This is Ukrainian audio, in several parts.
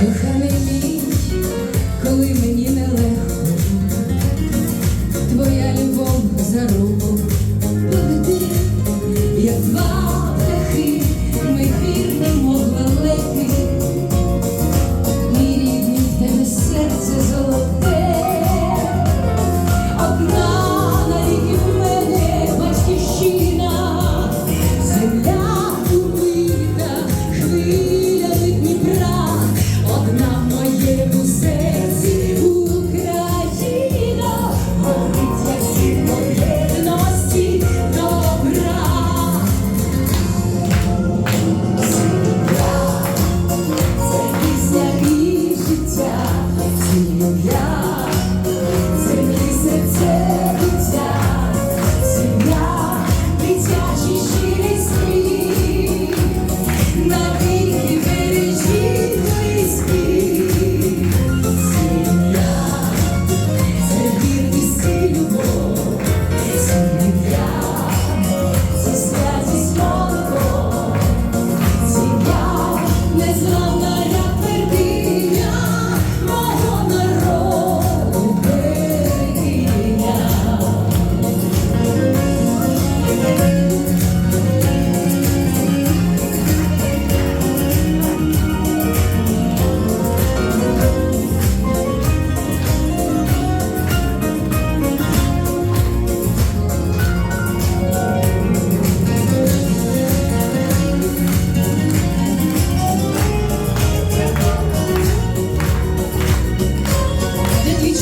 Коханий мій, коли мені нелегко, твоя любов за руку поведи, як два птахи, ми вірнемо великий, мій рідний тебе серце.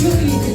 Thank you.